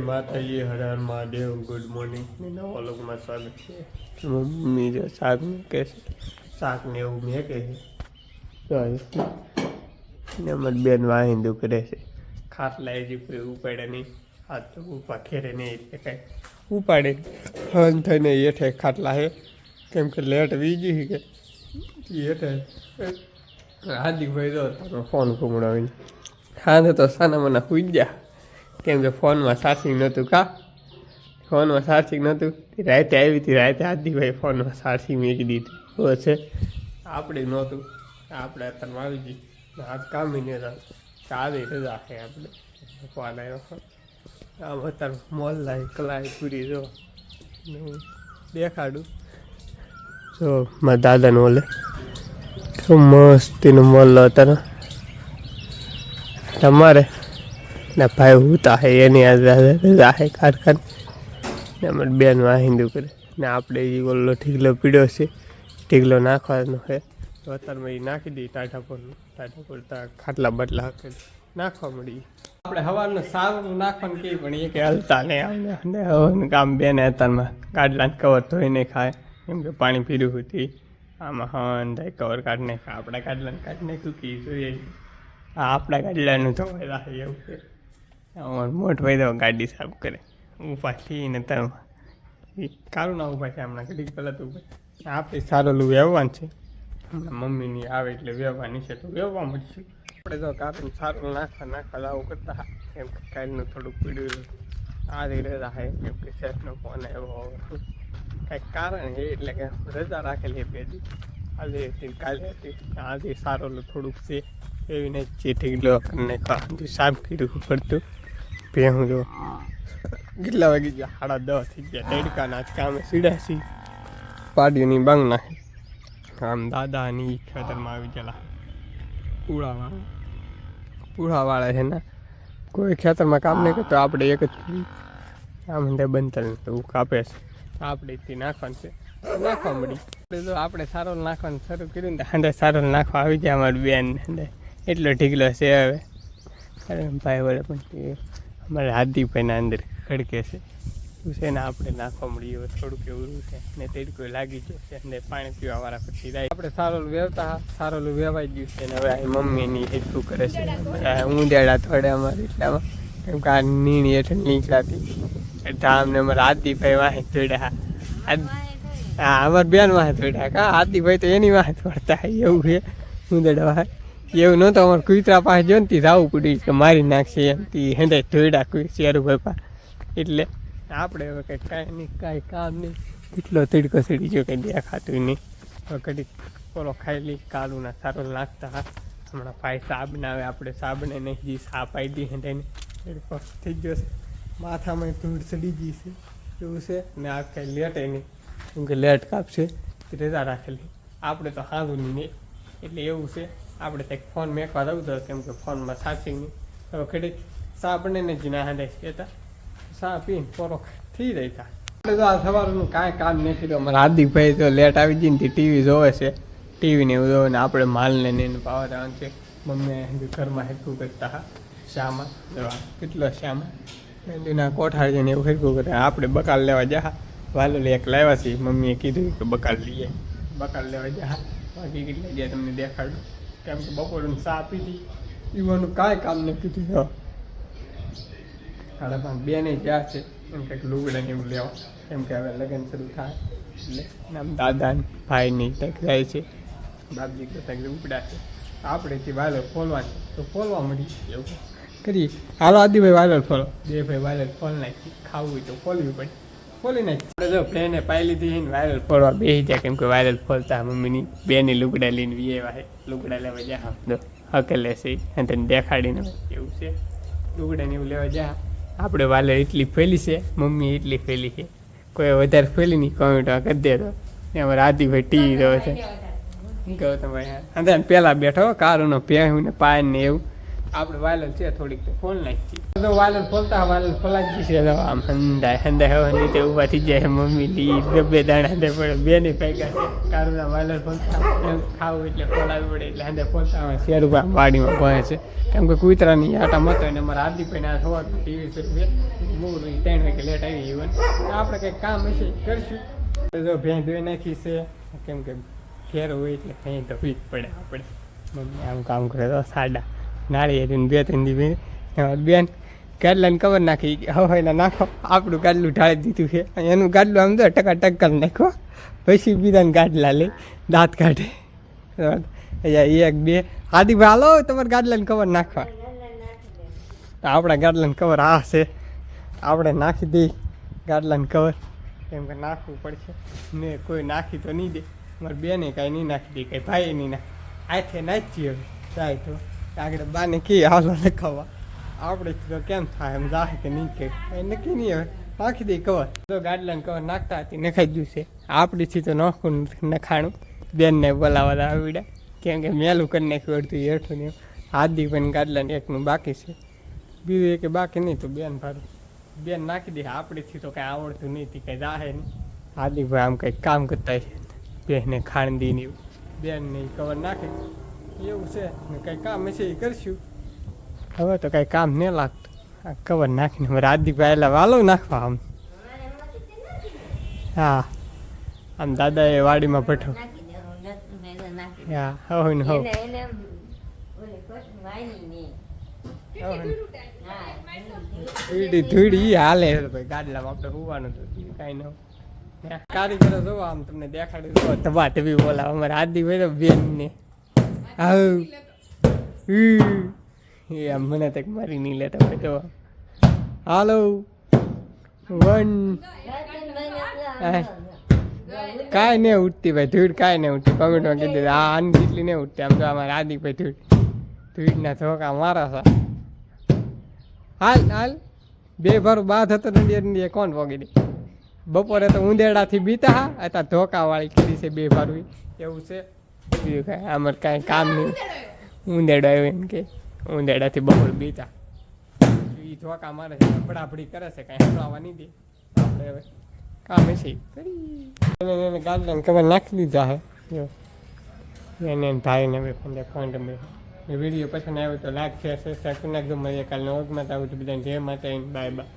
માતાજી હરાર હર મહાદેવ ગુડ મોર્નિંગ નવા લોકમાં સ્વાગત છે. મમ્મી જો શાક મૂકે છે? શાક ને એવું મેકે છે. ને અમારી બેન વાહિંદુ કરે છે. ખાટલા હજી કોઈ ઉપાડે નહીં. હાથ તો ઉપા ખેરે નહીં એટલે કાંઈ. ઉપાડે. હન થઈને હેઠે ખાટલા છે કેમ કે લેટ વીજી કે? હેઠે. હાર્દિકભાઈ જો ફોન ઘૂમડાવીને. હા તો સાના મને હુઈ ગયા. કેમ કે ફોનમાં ચાર્જિંગ નહોતું કા? ફોનમાં ચાર્જિંગ નહોતું રાતે આવી હતી, રાતે આદિભાઈ ફોનમાં ચાર્જિંગ મૂકી દીધું. હોય છે, આપણે નહોતું. આપણે અત્યારમાં આવી ગઈ. હાથ કામી નહીં હતા આવી રજા છે આપણે. ફોન આવ્યો આમ અત્યારે મોલ લાવી કલાઈ પૂરી જો. દેખાડું. જો, મારા દાદાનો ઓલે. મસ્તીનો મોલ અત્યારે. તમારે? ને ભાઈ હુતા હે એની રજા હે કારખાને ને બેન વાહિંદુ કરે ને આપણે એ ઓલો ઢીગલો પીડ્યો છે. ઢીગલો નાખવાનો છે. તો અત્યારમાં એ નાખી દઈએ ટાટા પર ટાટા પર ખાટલા બાટલા હાકે નાખવા મળી આપણે હવાનું સારું નાખવાનું કે પણ એ કે હલતા નહીં હવાનું કામ બેને અત્યારમાં ગાડલાને કવર ધોઈને ખાય. એમ કે પાણી પીરું હતી. આમાં હન થાય કવર કાઢ ખાય. આપણા ગાડલાને કાઢ નાખ્યું કે જોઈએ. આ આપણા ગાડલાનું ધોવાય રાખે એવું છે. મોટ ભાઈ તો ગાડી સાફ કરે. ઊભા થઈને તરમાં કારું ના ઊભા છે હમણાં, ઘડીક પહેલાં તો ઊભા આપણે સારું વ્યવહાર છે. હમણાં મમ્મીની આવે એટલે વ્યવહારની છે તો વ્યવહાર મળશે. આપણે તો કારું સારું નાખવા નાખવા લાવું કરતા હા કેમ કે કાલનું થોડુંક પીડ્યું આ રીતે રહે કેમ કે શેઠનો ફોન આવ્યો કંઈક કારણ છે એટલે કે રજા રાખેલી બે દી આજે હતી કાલે હતી. આજે સારું થોડુંક છે. એવી ને ચીઠી લો કરીને સાફ કર્યું પડતું. ભેહું જો. કેટલા વાગી ગયા? સાડા દસ થઈ ગયા. તડકાના જ કામે સીડાસી પાડીઓની બાંગ નાખી. આમ દાદાની ખેતરમાં આવી ગયેલા. પૂળાવાળા પૂળાવાળા છે ને કોઈ ખેતરમાં કામ નહીં કરતો આપણે એક જ આમ તે બનતલ એવું કાપે છે. આપણે તે નાખવાનું છે. નાખવા મળી. એટલે તો આપણે સારો નાખવાનું શરૂ કર્યું ને હાંડે સારો નાખવા આવી ગયા અમારી બેન એટલો ઢીકલો છે હવે. ભાઈ વડે પણ તે અમારે હાર્દિકભાઈના અંદર ખડકે છે. શું છે ને આપણે નાખવા મળ્યું થોડુંક એવું છે. ને તેડકો લાગી જશે ને પાણી પીવા વાળા પછી રાઈ. આપણે સારું વેવતા સારું વેવાઈ ગયું છે ને હવે આ મમ્મીની હેઠું કરે છે. ઊંધેડા થોડા અમારે એટલામાં. કેમ કે આ નીણી હેઠળ નીકળાતી. એટલે આમને અમારા આદિભાઈ વાહે જોડ્યા હા. અમારા બેન વાહે જોડ્યા કા આદિભાઈ તો એની વાહે થોડતા એવું છે. ઊંધેડા વાહે. એવું નહોતું અમારે કુતરા પાસે જો ને તે જવું પડ્યું કે મારી નાખશે એમ. તી હેંડે ધોઈડા કોઈ શેરુભાઈ પા. એટલે આપણે હવે કંઈ કાંઈ નહીં, કાંઈ કામ નહીં. કેટલો તીડકો સીડી ગયો કંઈ દેખાતું નહીં. હવે કદી કોલો ખાઈ લઈ, કાલુના સારો લાગતા હમણાં ભાઈ ના આવે, આપણે સાબને નહીં જી સાપ આવી દી હેંડે તીડકો થઈ ગયો છે. માથામાં ધૂળ ચડી ગઈ છે. એવું છે? ને આ કાંઈ લેટે નહીં. કેમ કે લેટ કાપશે. રજા રાખેલી. આપણે તો હાંધું નહીં એટલે એવું છે. આપણે કંઈક ફોન મેકવા દઉં તો કેમ કે ફોનમાં સાચી નહીં. હવે ખેડી સા આપણને જ ના હાંડે કહેતા સા પીને પોરો થઈ જાય તા. આપણે તો આ સવારનું કાંઈ કામ નથી તો અમારા હાર્દિકભાઈ તો લેટ આવી જઈને ટીવી જોવે છે. ટીવીને એવું જોવે ને આપણે માલને ને એને પાવા જવાનું છે. મમ્મી ઘરમાં હેરકું કરતા હા શામાં કેટલો શામાં? મહેંદીના કોઠાર જઈને એવું હેરકું કરે. આપણે બકાલ લેવા જા વાલો એક લાવ્યા છીએ મમ્મીએ કીધું કે બકાલ લઈએ. બકાલ લેવા જા બાકી કેટલા ગયા તમને દેખાડું? કેમ કે બપોરનું ચા પીધી પીવાનું કાંઈ કામ નથી કીધું સાડા પાંચ બેને જ્યાં છે. એમ કંઈક લુગડા ને એવું લેવા. એમ કે હવે લગ્ન શરૂ થાય. એટલે આમ દાદા ને ભાઈ ની કંઈક જાય છે. બાપજી કે કંઈક ઉપડા છે. આપણે જે વાયલર ખોલવાની તો ખોલવા મળી. એવું. કરીએ. હાલો આદિભાઈ વાયલર ખોલો. બે ભાઈ વાયલર ખોલ નાખી ખાવું હોય તો ખોલવી પડે. ખોલી નાખી. જો પ્લેને પાઈ લીધી ને વાયરલ ફોડવા બેસી જાય કેમ કે વાયરલ ફોલતા મમ્મીની બેની લુગડા લઈને વીએ વાહે લુગડા લેવા જા તો હકે છે અને તને દેખાડીને એવું છે. લુગડા ને એવું લેવા જા. આપણે વાલે એટલી ફેલી છે મમ્મી એટલી ફેલી છે. કોઈ વધારે ફેલી નહીં કોમેન્ટ કરી દે તો ને અમારે આદિભાઈ ટીવી રહ્યો છે. ગૌતમભાઈ અંદર પહેલાં બેઠો કારોનો પહેવું ને પાય ને એવું. આપણે વાયરલ છે થોડીક તો ફોન નાખી તો વાયરલ ફોલતા, વાયરલ ખોલાવી છે. તો આમ હંદા હંદાય હવે તે ઊભા થઈ જાય, મમ્મી ની ગબ્બે દાણા દે પડે બે ની ભેગા છે. કારુના વાયરલ ફોલતા ખાવ એટલે ફોલાવી પડે એટલે હંદા ફોલતા હોય. શેર ઊભા વાડીમાં ભણે છે. કેમ કે કૂતરાની આટા મતો ને અમારા હાર્દિક ભાઈને આ સવાર ટીવી છે બહુ ત્રણ વાગે લેટ આવી ઇવન આપણે કંઈક કામ હશે કરશું. જો ભેં ધોઈ નાખી છે. કેમ કે ઘેર હોય એટલે ભેં ધોવી જ પડે આપણે. મમ્મી આમ કામ કરે તો સાડા નાળી હતી બે ત્રણ દી બેન, ગાડલાને કવર નાખી હવે એના નાખો. આપણું ગાડલું ઢાળી દીધું છે. એનું ગાડલું આમ તો ટકા ટક કરી નાખો પછી બીજાને ગાડલા લઈ દાંત કાઢે. એક બે. હાર્દિકભાઈ, હાલો, તમારે ગાડલાને કવર નાખવા. આપણા ગાડલાને કવર આ છે. આપણે નાખી દઈ ગાડલાને કવર કેમ કે નાખવું પડશે. ને કોઈ નાખી તો નહીં દે. મારી બેને કાંઈ નહીં નાખી દે કાંઈ ભાઈ નહીં નાખે. આથે નાચી હવે. જાય તો. આગળ બાને કહીએ હાલો લખાવા આપણે તો કેમ થાય એમ જાહે કે નહીં કે નક્કી નહીં હવે નાખી દઈ કવર તો ગાડલાને કવર નાખતા હતી નખાઈ ગયું છે આપણીથી તો નાખું નખાણું બેનને બોલાવવા આવડ્યા કેમ કે મેલું કરી નાખ્યું અડધું હેઠું ને હાર્દિક પણ ગાડલાને એકનું બાકી છે બીજું એક બાકી નહીં તો બેન ભારું બેન નાખી દે આપણીથી તો કાંઈ આવડતું નહીં હતી કાંઈ જાહે નહીં હાર્દિકભાઈ આમ કંઈક કામ કરતા છે બેનને ખાણ એવું બેનને કવર નાખે એવું છે. કંઈ કામ હશે એ કરશું. હવે તો કાંઈ કામ નહીં લાગતું. આ કવર નાખીને હવે હાર્દિકભાઈ એટલે વાલો નાખવા આમ. હા. આમ દાદાએ વાડીમાં ભઠ્ઠો. નાખી દે, હું તો હવ ને હવે. એને- એને એમ ઓલી કોટની વાયની નહીં. હા, ધૂળી ધૂળી ઈ હાલે ભાઈ ગાડલામાં આપણે હોવાનું તો કાંઈ ન કારીગરો જોવો આમ તમને દેખાડ્યું જો તબા તબી બોલા અમારે આદિ ભાઈ તો બેન ને આવ. એ આમ મને તક મારી નહીં લેતા હોય તો હાલો. વન. હા. કાંઈ નહીં ઉઠતી ભાઈ ધૂળ કાંઈ નહીં ઉઠતી. કમેન્ટમાં કીધું આ આની જેટલી નહીં ઉઠતી. આમ તો અમારે આદિ ભાઈ ધૂળ. ધૂળના ધોકા મારા સા હાલ હાલ. બે ભર બાદ હતો ને એ કોણ પોગી દે? બપોરે તો ઉંદેડાથી બીતા હા અત્યારે ધોકાવાળી કીધી છે બે ભરવી એવું છે. બીજું કાંઈ? આમાં કાંઈ કામ નહીં. ઉંદેડો આવ્યો એમ કે ઉંદેડાથી બહુ બીતા. એ ધોકા મારે છે, આપડાપડી કરે છે, કાંઈ હમણાં નહીં દે. આપણે હવે કામ છે કરી એને ગાર્ડન ખબર નાખી દીધા હે. એને ભાઈને હવે ફોન ફંડ મેં વીડિયો પસંદ આવ્યો તો લાઈક શેર સબસ્ક્રાઈબ કરી નાખજો મળીએ કાલનો વર્ગમાં તો આવું તો બધાને જય માતા બાય બાય.